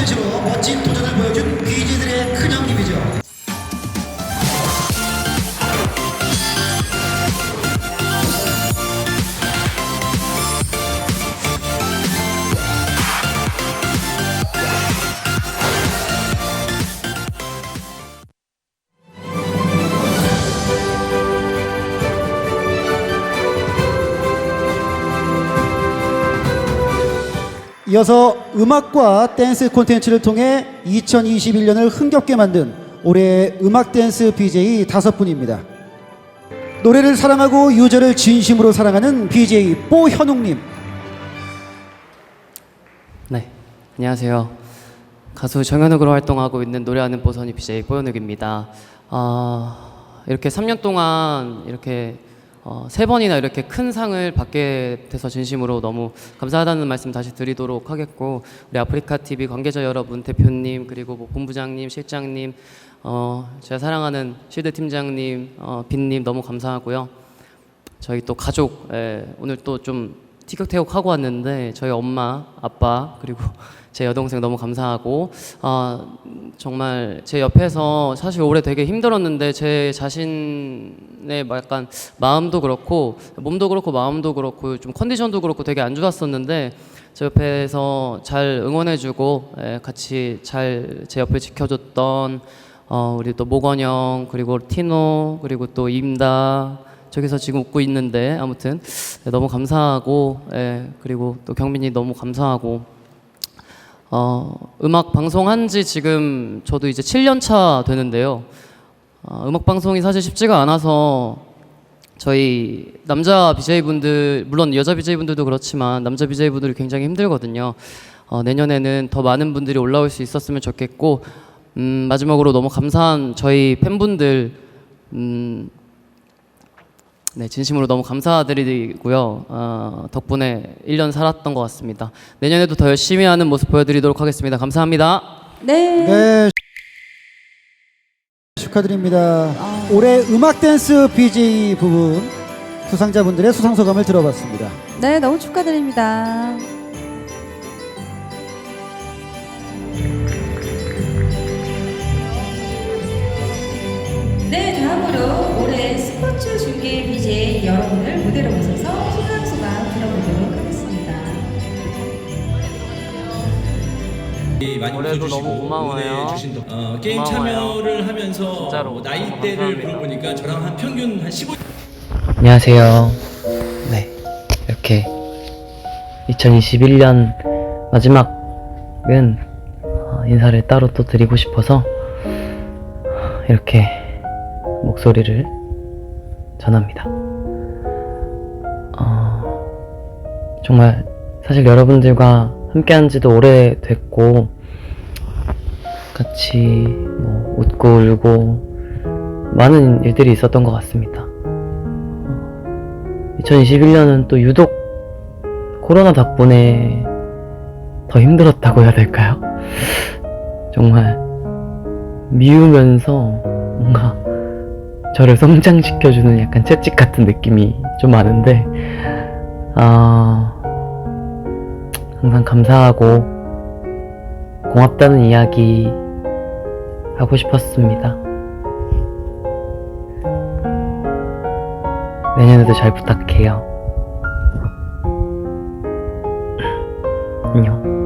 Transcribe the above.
콘텐츠로 멋진 도전을 보여준 BJ들의 큰형님 이어서 음악과 댄스 콘텐츠를 통해 2021년을 흥겹게 만든 올해의 음악 댄스 BJ 다섯 분입니다. 노래를 사랑하고 유저를 진심으로 사랑하는 BJ 뽀현웅님, 네, 안녕하세요. 가수 정현욱으로 활동하고 있는 노래하는 보선이 BJ 뽀연욱입니다. 아, 이렇게 3년 동안 이렇게 어, 세 번이나 이렇게 큰 상을 받게 돼서 진심으로 너무 감사하다는 말씀 다시 드리도록 하겠고 우리 아프리카 TV 관계자 여러분, 대표님 그리고 뭐 본부장님, 실장님, 어, 제가 사랑하는 실드 팀장님, 어, 빈님 너무 감사하고요. 저희 또 가족 예, 오늘 또좀 티격태격 하고 왔는데 저희 엄마, 아빠 그리고 제 여동생 너무 감사하고 아 정말 제 옆에서 사실 올해 되게 힘들었는데 제 자신의 뭐 약간 마음도 그렇고 몸도 그렇고 마음도 그렇고 좀 컨디션도 그렇고 되게 안 좋았었는데 제 옆에서 잘 응원해주고 예, 같이 잘 제 옆을 지켜줬던 어, 우리 또 모건영 그리고 티노 그리고 또 임다 저기서 지금 웃고 있는데 아무튼 네, 너무 감사하고 예, 그리고 또 경민이 너무 감사하고 어, 음악 방송한 지 지금 저도 이제 7년 차 되는데요. 어, 음악 방송이 사실 쉽지가 않아서 저희 남자 BJ분들 물론 여자 BJ분들도 그렇지만 남자 BJ분들이 굉장히 힘들거든요. 어, 내년에는 더 많은 분들이 올라올 수 있었으면 좋겠고 음, 마지막으로 너무 감사한 저희 팬분들 음, 네, 진심으로 너무 감사드리고요. 어, 덕분에 1년 살았던 것 같습니다. 내년에도 더 열심히 하는 모습 보여드리도록 하겠습니다. 감사합니다. 네. 네 축하드립니다. 올해 음악 댄스 BJ 부분 수상자분들의 수상 소감을 들어봤습니다. 네, 너무 축하드립니다. 많이 올해도 웃어주시고 너무 고마워요. 응원해 주신 덕- 어, 게임 고마워요. 참여를 하면서 진짜로 뭐 나이대를 감사합니다. 물어보니까 저랑 한 평균 한 15. 안녕하세요. 네, 이렇게 2021년 마지막은 어, 인사를 따로 또 드리고 싶어서 이렇게 목소리를 전합니다. 어, 정말 사실 여러분들과 함께 한 지도 오래됐고 같이 뭐 웃고 울고 많은 일들이 있었던 것 같습니다. 2021년은 또 유독 코로나 덕분에 더 힘들었다고 해야 될까요? 정말 미우면서 뭔가 저를 성장시켜주는 약간 채찍 같은 느낌이 좀 많은데, 아, 항상 감사하고 고맙다는 이야기 하고 싶었습니다. 내년에도 잘 부탁해요. 안녕.